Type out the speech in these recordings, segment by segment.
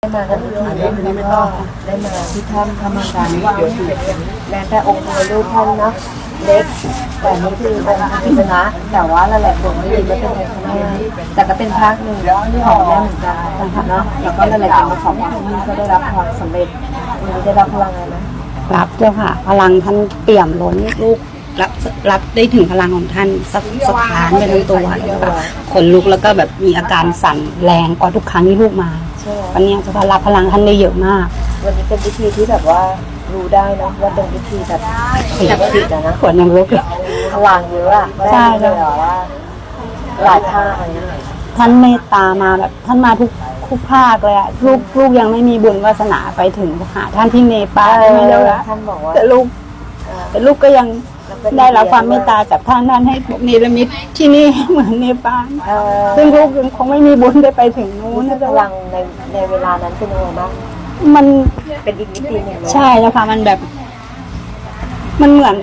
ได้มากันทุกทีแล้วก็ได้มาที่ถ้ำธรรมการนี้เยอะอยู่แม้แต่องค์พระรูปท่านนะเล็ก แต่นี่คือองค์พระกิษณะแต่ว่าหลายๆคนไม่รู้ว่าเป็นองค์พระแม่แต่ก็เป็นภาคหนึ่งที่ของแม่เหมือนกันนะคะเนาะแล้วก็หลายๆคนมาขอพรที่นี่ก็ได้รับพรสำเร็จวันนี้ได้รับพลังอะไรนะรับเจ้าค่ะ พลังท่านเปี่ยมล้นลูก รับรับได้ถึงพลังของท่านสะสถานไปทั้งตัวเลยค่ะขนลุกแล้วก็แบบมีอาการสั่นแรงกว่าทุกครั้งที่ลูกมาใช่ไหมวันนี้เจะรับพลังท่านได้เยอะมาก วันนี้เป็นพิธีที่แบบว่ารู้ได้เนาะว่าเป็นพิธีแบบศักดิ์สิทธิ์อะนะขนยังลุกเลยพลังเยอะอะใช่แม่เลยเหรอว่าหลายท่าอะไรเงี้ยท่านเมตตามาแบบท่านมาทุกทุกภาคเลยอะลูกลูกยังไม่มีบุญวาสนาไปถึงหาท่านที่เนปาลไม่ได้ละท่านบอกว่าแต่ลูกอ่าแต่ลูกก็ยัง ได้รับความเมตตาจากท่านท่านให้เนรมิตที่นี่เหมือนเนปาลเอ่อซึ่งลูกยังคงไม่มีบุญได้ไปถึงนู้นรู้สึนะกพเจ้าลังในในเวลานั้นเป็นยังไงบ้างมันเป็นอีกมิติหนึ่งเลยใช่แล้วค่ะมันแบบ มันเหมือน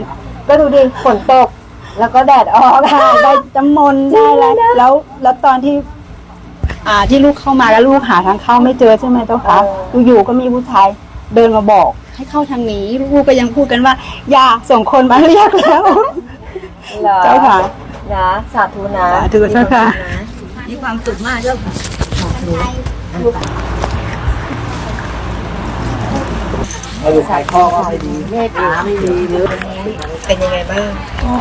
ก็ดูดิฝนตก แล้วก็แดดออกได้ได้จำมนต์ได้แล้วแล้วแล้วตอนที่ อ่าที่ลูกเข้ามาแล้วลูกหาทางเข้าไม่เจอใช่ไหมเจ้าคะอยู่ๆก็มีผู้ชาย เดินมาบอกให้เข้าทางนี้ลูกก็ยังพูดกันว่า อย่าส่งคนมาเรียกแล้วเหรอเจ้าค่ะนะสาธุนะสาธุเจ้าค่ะ มีความสุขมากเจ้าค่ะสาธุให้ดูขายข้อก็ไม่ดีเมตตาไม่ดีหรือเป็นยังไงบ้างก็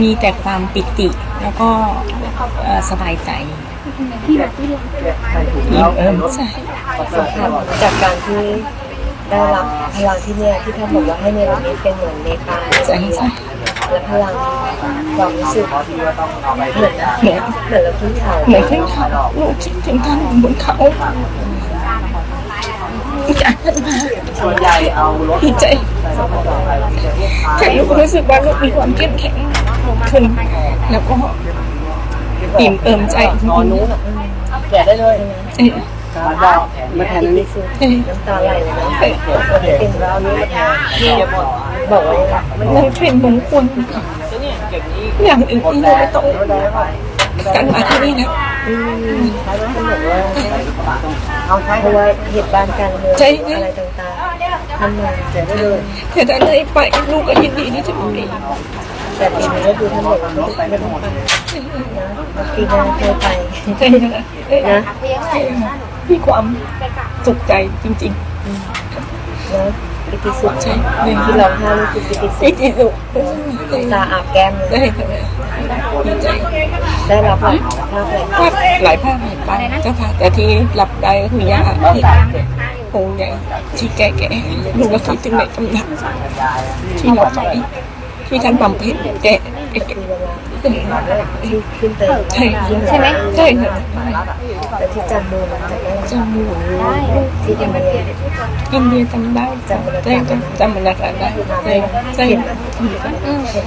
มีแต่ความปิติแล้วก็เอ่อสบายใจอิ่มเอิมใช่จากการที่ ได้รับพลังที่เนี่ยที่ท่านบอกว่าให้เนรมิตเป็นเหมือนเนปาลใช่ใช่และพลังความรู้สึกเหมือนเหมือนเหมือนเหมือนเราขึ้นเขาเหมือนขึ้นเขาลูกคิดถึงท่านบนเขาอยากให้มาดีใจแต่ลูกรู้สึกว่าลูกมีความเข้มแข็งขึ้นแล้วก็อิ่มเอิมใจจริงๆแกะได้เลย เอ้ยมาแทนนี้คือเอ้ยน้ำตาไหลเลยนะเป็นเรานี้มาแทนที่บอกว่ายังไงมันเป็นมงคลอย่างอื่นที่เราไม่ต้องการมาที่นี่นะอืมท่านบอกว่าเพราะว่าเหตุการณ์การเมืองอะไรต่างๆท่านมาแกะได้เลยแต่ถ้าได้ไปลูกก็ยินดีที่จะไปแต่ปีนี้ก็คือท่านบอกว่าไม่ต้องไปนะปีหน้าเคยไปใช่นะนะ มีความสุขใจจริงนะปิติสุขๆใช่ที่ร้องไห้นี่คือปิติสุไม่ขดีลูกตาอาบแก้มเลยได้ค่ะดีใจได้รับหลายภาพเลยว่าหลายภาคหลายปเจ้าค่ะแต่ที่รับได้ก็คือย่าที่องค์ใหญ่ที่แก่ๆลูกก็คิดถึงในตำหนักที่เราไปที่ท่านบำเพ็ญแก่แก่ ที่ขึ้นไปใช่ใช่ไหมใช่ค่ะแต่ที่จำมือมันจะได้จำหมูที่อินเดียอินเดียจำได้จำได้จำบรรยากาศได้ใช่ใช่เห็น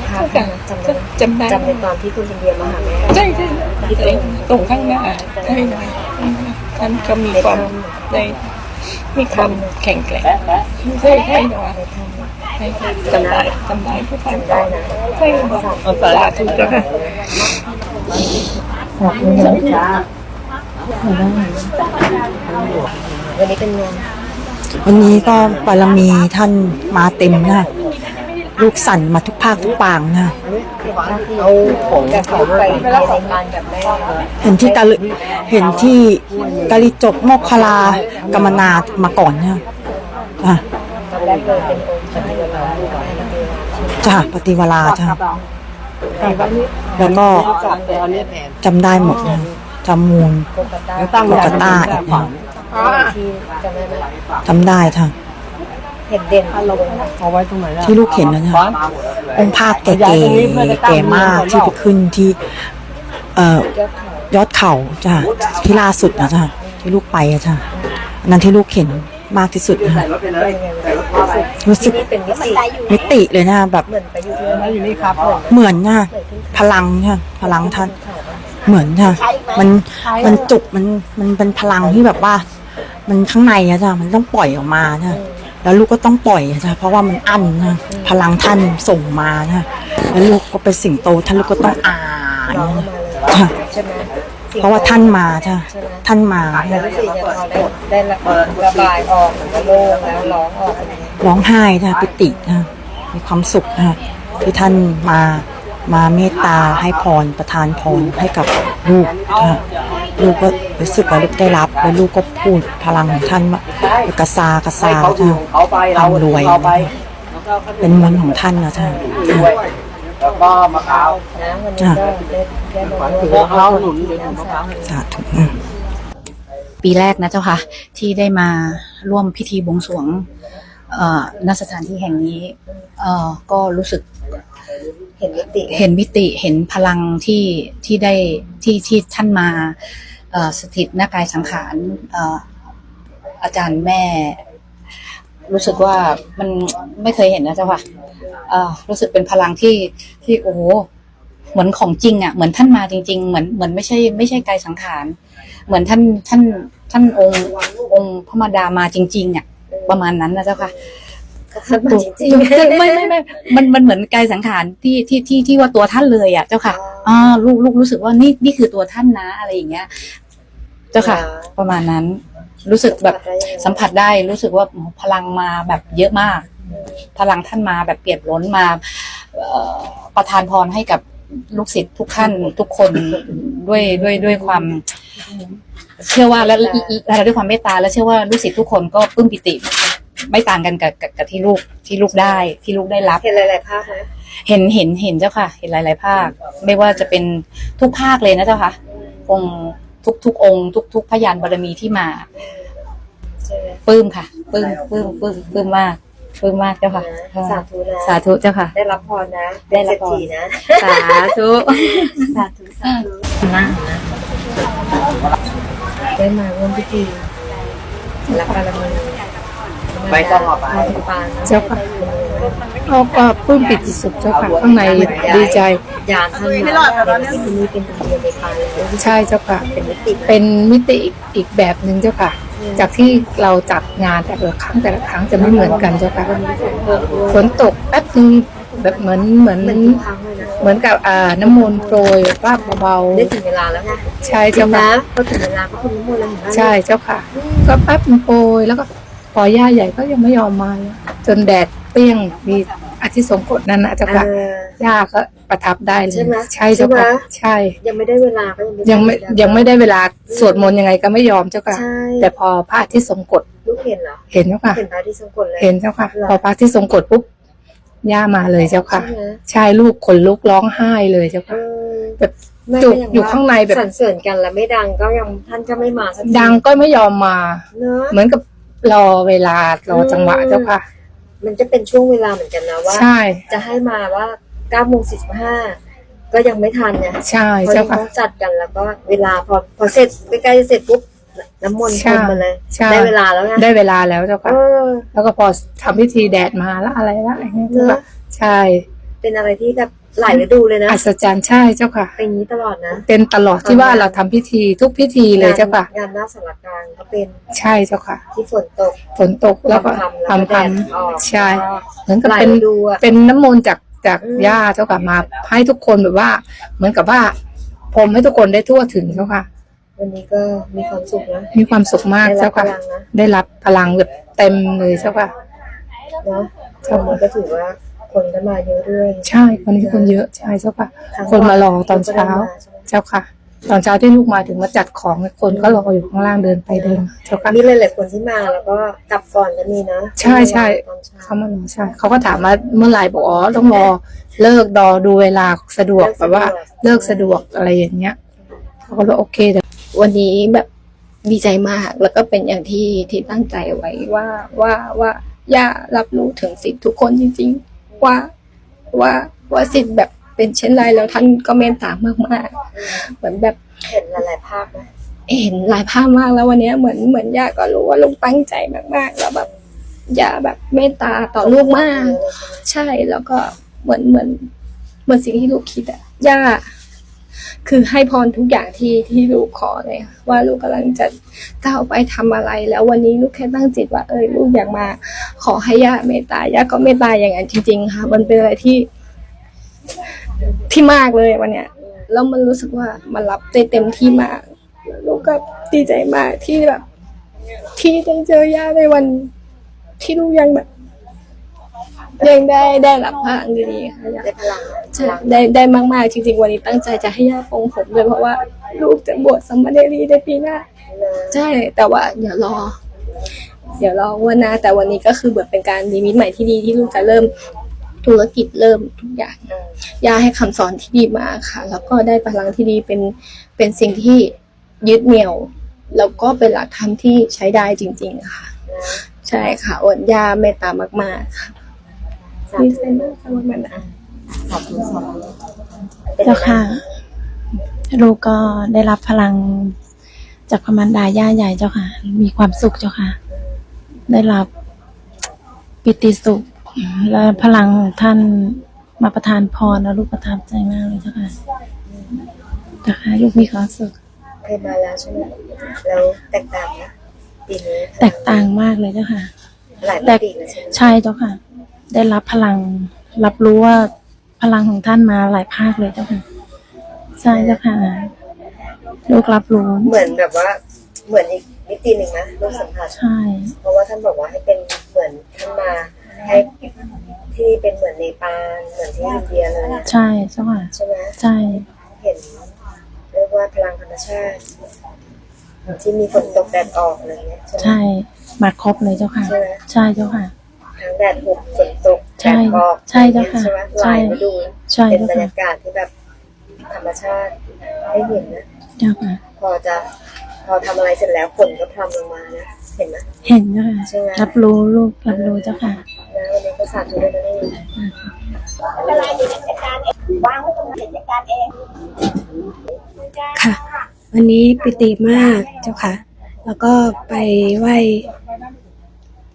ภาพจำได้จำได้จำในตอนที่คุณอินเดียมาหาแม่ใช่ใช่ใช่ตรงข้างหน้าใช่ท่านก็มีความในมีความแข็งแกร่งใช่ใช่ค่ะใช่ จำได้จำได้ผู้พันได้นะใช่สาธุจ้ะขอบคุณจ้าวันนี้เป็นไงวันนี้ก็บารมีท่านมาเต็มนะลูกสั่นมาทุกภาคทุกปางนะเอาของเขาไปในรายการกับแม่เห็นที่กาลิเห็นที่กาลิจบโมกคลากรรมนามาก่อนนะอะ ตอนแรกเลยเป็นองค์ปฏิวัติลูกแม่ปฏิวัติจ้าปฏิวราจ้าแล้วก็จำได้หมดนะจำมูลโกกาต้าโกกาต้าอีกนะที่จำได้ไหมจำได้ค่ะเห็นเด่นลงที่ลูกเห็นนะเนี่ยองค์ภาคแก่ๆแก่มากที่ไปขึ้นที่ เอ่อยอดเขายอดเขาจ้ะที่ล่าสุดนะจ้ะที่ลูกไปอะจ้ะอันนั้นที่ลูกเห็น มากที่สุดนะเป็นไงรู้สึกรู้สึกที่นี่เป็นมิติมิติเลยนะแบบเหมือนไปอยู่ที่นั่นอยู่นี่ครับเหมือนนะพลังนะพลังท่านเหมือนนะมันมันจุกมันมันเป็นพลังที่แบบว่า มันข้างในอะจ้ะมันต้องปล่อยออกมานะแล้วลูกก็ต้องปล่อยอะจ้ะเพราะว่ามันอั้นนะพลังท่านส่งมานะแล้วลูกก็เป็นสิงโตท่านลูกก็ต้องอ่านน้องนะมาเลยจ้ะใช่ไหม เพราะว่าท่านมาจ้ะใช่ไหมท่านมาแล้วรู้สึกยังพอได้ได้ระระบายออกเหมือนว่าโล่งแล้วร้องออกอะไรอย่างเงี้ยร้องไห้จ้ะปิติจ้ะมีความสุขนะที่ท่านมามาเมตตาให้พรประทานพรให้กับลูกจ้ะลูกก็รู้สึกว่าลูกได้รับ แล้วลูกก็พูดพลังของท่านว่ากระซากระซาจ้ะความรวย เป็นมนต์ของท่านนะจ้ะ แล้วก็มะพร้าวนะวันนี้ก็ได้ได้มาร่วมมะพร้าวหนุนหรือมะพร้าวสาธุอืมปีแรกนะเจ้าค่ะ ที่ได้มาร่วมพิธีบวงสรวงเอ่อณสถานที่แห่งนี้เอ่อก็รู้สึก เห็นมิติ เห็นมิติเห็นพลังที่ที่ได้ที่ที่ท่านมาเอ่อสถิตหน้ากายสังขารเอ่ออาจารย์แม่ รู้สึกว่ามันไม่เคยเห็นนะเจ้าค่ะเอ่อ รู้สึกเป็นพลังที่ที่โอ้โหเหมือนของจริงอะเหมือนท่านมาจริง ๆ เหมือนเหมือนไม่ใช่ ไม่ใช่กายสังขาร เหมือนท่านท่านท่านองค์องค์พระมารดามาจริง ๆ อะ ประมาณนั้นนะเจ้าค่ะท่านมาจริงไม่ไม่ไม่มันมันเหมือนกายสังขารที่ที่ที่ที่ว่าตัวท่านเลยอะ เจ้าค่ะอ่าลูกลูกรู้สึกว่านี่นี่คือตัวท่านนะอะไรอย่างเงี้ย เจ้าค่ะ ประมาณนั้น รู้สึกแบบสัมผัสได้รู้สึกว่าพลังมาแบบเยอะมาก พลังท่านมาแบบเปรียบล้นมาเอ่อประทานพรให้กับลูกศิษย์ทุกท่านทุกคนด้วยด้วยด้วยความ เชื่อว่าและและและด้วยความเมตตาและเชื่อว่าลูกศิษย์ทุกคนก็ปลื้มปิติไม่ต่างกันกับกับกับที่ลูกที่ลูกได้ที่ลูกได้รับเห็นหลายๆภาพนะเห็นเห็นเห็นเจ้าค่ะ เห็นหลาย ๆ ภาค ไม่ว่าจะเป็นทุกภาคเลยนะเจ้าค่ะองค์ทุกทุกองค์ทุกทุกพยานบารมีที่มาใช่ไหมปลื้มค่ะปลื้มปลื้มปลื้มปลื้มมาก ปลื้มมากเจ้าค่ะ สาธุนะสาธุเจ้าค่ะ ได้รับพรนะได้รับพรเป็นเศรษฐีนะ สาธุสาธุสาธุนะได้มาร่วมพิธีรับบารมีไปต่อไปมาถึงปางเจ้าค่ะ เขาก็ปลื้มปิติสุขเจ้าค่ะข้างในดีใจยานท่านมาที่นี่เป็นตัวเดียวในปางเลยใช่เจ้าค่ะ เป็นมิติเป็นมิติอีกอีกแบบหนึ่งเจ้าค่ะ จากที่เราจัดงานแต่ละครั้งแต่ละครั้งจะไม่เหมือนกันเจ้าค่ะฝนตกแป๊บนึงแบบเหมือนเหมือนเหมือนทุกครั้งเลยนะเหมือนกับอ่าน้ำมนต์โปรยราบเบาได้ถึงเวลาแล้วไงๆใช่จริเจ้างค่ะนะก็ถึงเวลาก็คุณนิมนต์แล้วเห็นไหมใช่เจ้าค่ะ ก็แป๊บนึงโปรยแล้วก็พอย่าใหญ่ก็ยังไม่ยอมมาจนแดด เปรี้ยงมีอาทิตย์สงกฎนั่นนะเจ้าค่ะเออย่าก็ประทับได้เลยใช่ไหมใช่เจ้าค่ะใช่ไหมใช่ยังไม่ได้เวลาก็ยังไม่ยังไม่ด้ยังไม่ได้เวลาสวดมนต์ยังไงก็ไม่ยอมเจ้าค่ะใช่แต่พอพระอาทิตย์ทรงกฎลูกเห็นเหรอเห็นเจ้าค่ะเห็นพระที่ทรงกฎเลยเห็นเจ้าค่ะเหรอพอพระอาทิตย์ทรงกฎปุ๊บย่ามาเลยเจ้าค่ะ ใช่ไหมใช่ลูกขนลุกร้องไห้เลยเจ้าเอค่ะอแบบไม่จุกก็งอยู่ข้างในแบบสรรเสริญกันแล้วไม่ดังก็ยังท่านก็ไม่มาสักทีดังก็ไม่ยอมมาเนอะเหมือนกับรอเวลารอจังหวะเจ้าค่ะ มันจะเป็นช่วงเวลาเหมือนกันนะว่า ใช่ จะให้มาว่า9โมง45ก็ยังไม่ทันเนี่ยใช่พอเจ้าเขาค่ะจัดกันแล้วก็เวลาพอพอเสร็จใกล้ๆจะเสร็จปุ๊บน้ำมนต์ใช่พรมมาเลยใช่ได้เวลาแล้วไงได้เวลาแล้วเจ้าเอค่ะอแล้วก็พอทำพิธีแดดมาแล้วอะไรแล้วอะไรเงี้ยเจ้าค่ะเนอะใช่ เป็นอะไรที่แบบหลายฤดูเลยนะอัศจรรย์ใช่เจ้าค่ะ เป็นอย่างนี้ตลอดนะเป็นตลอดที่ว่าเราทำพิธีทุกพิธีเลยเจ้าค่ะ งานหน้าสารกลางก็เป็นใช่เจ้าค่ะ ที่ฝนตก ฝนตกแล้วก็ทำๆแล้วก็ทำแดดทำออกใช่แล้วก็เหมือนกับหลายเป็นฤดูอะเป็นน้ำมนต์จากจากอืม ย่าเจ้าค่ะมา ให้ทุกคนแบบว่า เหมือนกับว่าพรมให้ทุกคนได้ทั่วถึงเจ้าค่ะ วันนี้ก็มีความสุขนะมีความสุขมากได้รับเจ้าค่ะพลังนะได้รับพลังแบบเต็มเลยเจ้าค่ะ เนาะวันนี้ก็ถือว่า คนก็มาเยอะเรื่อยใช่วันนี้คนเยอะใช่เจ้าค่ะทั้งคนมารอตอนเช้าก็ได้มใช่ไหมเจ้าค่ะ ตอนเช้าที่ลูกมาถึงมาจัดของคนก็รออยู่ข้างล่างเดินไปเดินมาเจ้าค่ะมีหลายๆคนที่มาแล้วก็กลับก่อนก็มีนะ ใช่ใช่ตอนเช้าเขามารอใช่เขาก็ถามว่าเมื่อไหร่บอกอ๋อต้องรอเลิกดอดูเวลาสะดวกแบบว่าเลิกสะดวกอะไรอย่างเงี้ยเขาก็เลยโอเคเดี๋ยววันนี้แบบดีใจมากแล้วก็เป็นอย่างที่ที่ตั้งใจไว้ว่าว่าว่าย่ารับรู้ถึงสิทธิ์ทุกคนจริง ๆ ว่าว่าว่าสิทธิ์แบบเป็นเช่นไรแล้วท่านก็เมตตามากๆเหมือนแบบเห็นหลายๆภาพนะเห็นหลายภาพมากแล้ววันเนี้ยเหมือนเหมือนย่าก็รู้ว่าลุงตั้งใจมากๆแล้วแบบย่าแบบเมตตาต่อลูกมาก ใช่แล้วก็เหมือนเหมือนเหมือนสิ่งที่ลูกคิดอะย่า คือให้พรทุกอย่างที่ที่ลูกขอเลยค่ะว่าลูกกำลังจะก้าวไปทำอะไร แล้ววันนี้ลูกแค่ตั้งจิตว่าเออลูกอยากมา ขอให้ย่าเมตตาย่าก็เมตตาอย่างนั้นจริงๆค่ะ มันเป็นอะไรที่ ที่มากเลยวันเนี้ยแล้วมันรู้สึกว่ามันรับได้เต็มที่มากลูกก็ดีใจมากที่แบบ ที่ได้เจอย่าในวันที่ลูกยังแบบยังได้ได้รับพลังดีๆค่ะได้พลัง ได้ได้มากๆ จริง ๆ วันนี้ตั้งใจจะให้ย่าปรงผมเลยเพราะว่า ลูกจะบวชสมณเณรีในปีหน้าใช่แต่ว่าเดี๋ยวรอ เดี๋ยวรอวันหน้าแต่วันนี้ก็คือเหมือนเป็นการนิมิตใหม่ที่ดีที่ลูกจะเริ่มธุรกิจเริ่มทุกอย่างย่าให้คำสอนที่ดีมาค่ะ แล้วก็ได้พลังที่ดีเป็นเป็นสิ่งที่ยึดเหนี่ยว แล้วก็เป็นหลักธรรมที่ใช้ได้จริง ๆ ค่ะ ใช่ค่ะอดย่าเมตตามากๆค่ะสาดีธุใจมากค่ะวันนั้น นะสาธุสาธุเจ้าค่ะ ลูกก็ได้รับพลังจากพระมารดาย่าใหญ่เจ้าค่ะ มีความสุขเจ้าค่ะ ได้รับปิติสุข และพลังของท่านมาประทานพรแล้วลูกประทับใจมากเลยเจ้าค่ะเจ้าค่ะลูกมีความสุขเคยมาแล้วใช่ไหมแล้วแตกต่างนะปีนี้แตกต่างมากเลยเจ้าค่ะหลายแตกปีแล้วใช่ไหมใช่เจ้าค่ะ ได้รับพลังรับรู้ว่า พลังของท่านมาหลายภาคเลยเจ้าค่ะใช่เจ้าค่ะลูกรับรู้เหมือนแบบว่า เหมือนอีกมิติหนึ่งนะลูกสัมผัสใช่ เพราะว่าท่านบอกว่าให้เป็นเหมือนท่านมาให้ที่เป็นเหมือนในปาลเหมือนที่อินเดียเลยใช่เจ้าค่ะใช่ไหมใช่เห็นเรียกว่าพลังธรรมชาติ ที่มีฝนตกแดดออกอะไรเงี้ยใช่ไหมใช่มาครบเลยเจ้าค่ะ ใช่ไหมใช่เจ้าค่ะ ทั้งแดดหกฝนตกใช่แดดออกใช่เจ้าค่ะ ใช่ไหมใช่ลายฤดูใช่เป็นเจ้าบรรค่ะยากาศที่แบบธรรมชาติให้เห็นนะเจ้าค่ะ พอจะพอทำอะไรเสร็จแล้วฝนก็พรำลงมานะเห็นไหมเห็นเจ้าค่ะใช่ไหมรับรู้ลูกรับรู้เจ้าค่ะนะวันนี้ก็สาธุด้วยนะนี่ค่ะ วันนี้ปิติมากเจ้าค่ะ แล้วก็ไปไหว้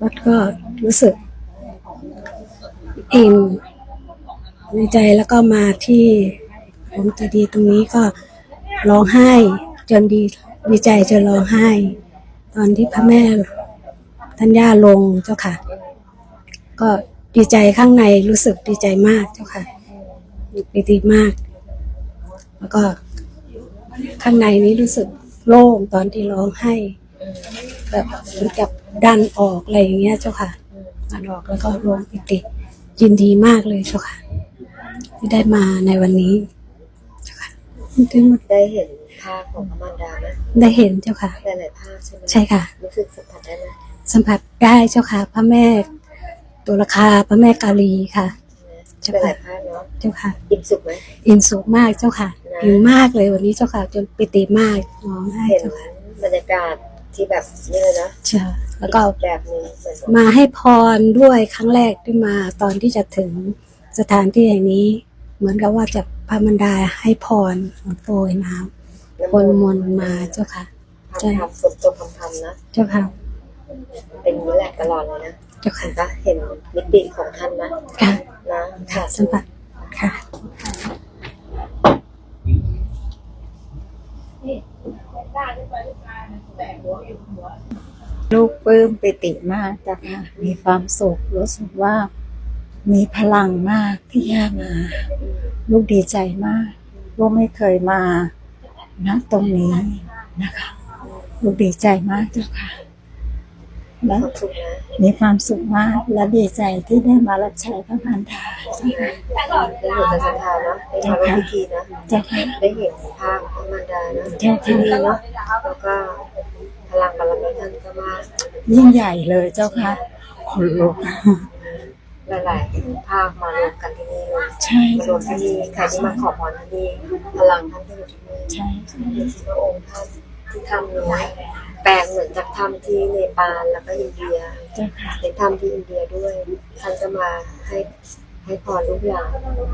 วัดก็รู้สึก อิ่มในใจแล้วก็มาที่ผมตดีตรงนี้ก็ร้องไห้ จนดีดีใจจนร้องไห้ ตอนที่พระแม่ท่านย่าลงเจ้าค่ะ ก็ดีใจข้างในรู้สึกดีใจมากเจ้าค่ะปิติมาก แล้วก็ข้างในนี้รู้สึกโล่งตอนที่ร้องไห้แบบเหมือนกับดันออกอะไรอย่างเงี้ยเจ้าค่ะดันออกแล้วก็รวมปิติ ยินดีมากเลยเจ้าค่ะ ที่ได้มาในวันนี้เจ้าค่ะได้มาได้เห็นภาพของพระมารดาไหมได้เห็นเจ้าค่ะหลายๆภาพใช่ไหมใช่ค่ะรู้สึกสัมผัสได้ไหมสัมผัสได้เจ้าค่ะ พระแม่ตัวราคาพระแม่กาลีค่ะเจ้าเป็นหค่ะลายภาพเนาะเจ้าค่ะ อิ่มสุขไหมอินสูงมากเจ้าค่ะอินมากเลยวันนี้เจ้าค่ะ จนปิติมากร้องไห้เห็นเจ้าค่ะบรรยากาศที่แบบนี่เลยนะใช่ แล้วก็แบบหนึงเหมือนมาให้พรด้วยครั้งแรกที่มาตอนที่จะถึงสถานที่แห่งนี้ เหมือนกับว่าจะพระมันดาให้พรโปรยน้ำโปรยมนต์มาเจ้าค่ะใช่ทำทำสมตกคำทำนะเจ้าค่ะเป็นอย่างนี้แหละตลอดเลยนะเจ้าเห็ค่ะนปะเห็นมิติของท่านนะค่ะนะค่ะสัมผัสค่ะ ลูกปลื้มปิติมากจ้ะค่ะมีความสุขรู้สึกว่า มีพลังมากที่ย่ามา ลูกดีใจมาก ลูกไม่เคยมาณตรงนี้นะคะ ลูกดีใจมากเจ้าค่ะและความสุขนะมีความสุขมากและดีใจที่ได้มารับใช้พระพันธาเจ้าค่ะได้เห็นแต่ศรัทธาเนาะได้ทำพิธีนะเจ้าค่ะได้เห็นภาพพระมารดานะเจ้าค่ะที่นี่เนาะแล้วก็พ ลังบารมีท่านก็มากยิ่งใหญ่เลยเจ้าค่ะคนลุกหลายๆภาคมารวมกันที่นี่เลยใช่มารวมที่นี่ใครที่มาขอพรที่นี่พลังท่านก็อยู่ที่นี่ใช่ใช่อยู่ที่พระองค์ท่านที่ทำเลยแปลงเหมือนจากทำที่เนปาลแล้วก็อินเดียเจ้าค่ะในทำที่อินเดียด้วยท่านก็มาให้ให้พรลูกหลาน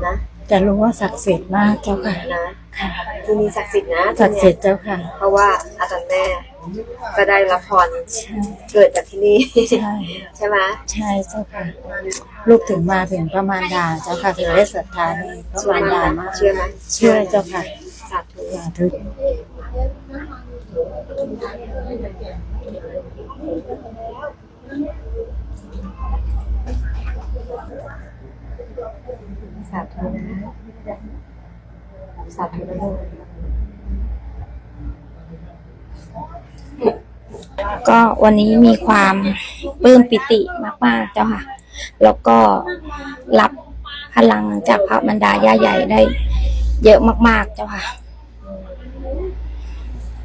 นะจะรู้ว่าศักดิ์สิทธิ์มากเจ้าค่ะนะค่ะที่นี่ศักดิ์สิทธิ์นะศักดิ์สิทธิ์เจ้าค่ะ เพราะว่าอาจารย์แม่ ก็ได้รับพรเกิดจากที่นี่ ใช่ใช่ไหมใช่เจ้าค่ะ ลูกถึงมาถึงพระมารดาเจ้าค่ะถึงได้ศรัทธาในพระมารดามากเชื่อไหมเชื่อเจ้าค่ะสาธุสาธุสาธุนะสาธุนะโม ก็วันนี้มีความปลื้มปิติมากๆเจ้าค่ะ แล้วก็รับพลังจากพระบรรดาย่าใหญ่ได้เยอะมาก ๆ เจ้าค่ะ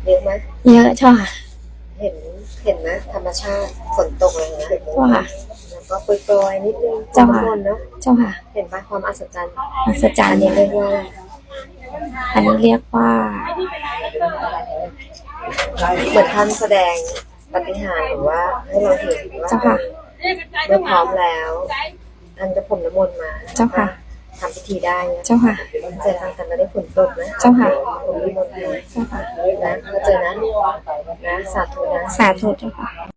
เยอะไหมเยอะเจ้าค่ะ เห็นเห็นนะธรรมชาติฝนตกเลยนะเจ้าค่ะแล้วก็โปรยๆนิดนึงเจ้าค่ะข้งบนเนาะเจ้าค่ะ เห็นไหมความอัศจรรย์อัศจรรอันย์นี้เรียกว่าอันนี้เรียกว่า เหมือนท่านแสดง ปฏิหารย์หรือว่าให้เราเห็นว่าเจ้าค่ะ เมื่อพร้อมแล้วท่านจะพรมน้ำมนต์มาเจ้าค่ะทำพิธีได้นะเจ้าค่ะเจอทางกันไม่ได้ฝนตกนะเจ้าค่ะผมมีมนต์ให้เจ้าค่ะนะเราเจอนะนะสาธุนะสาธุเจ้าค่ะ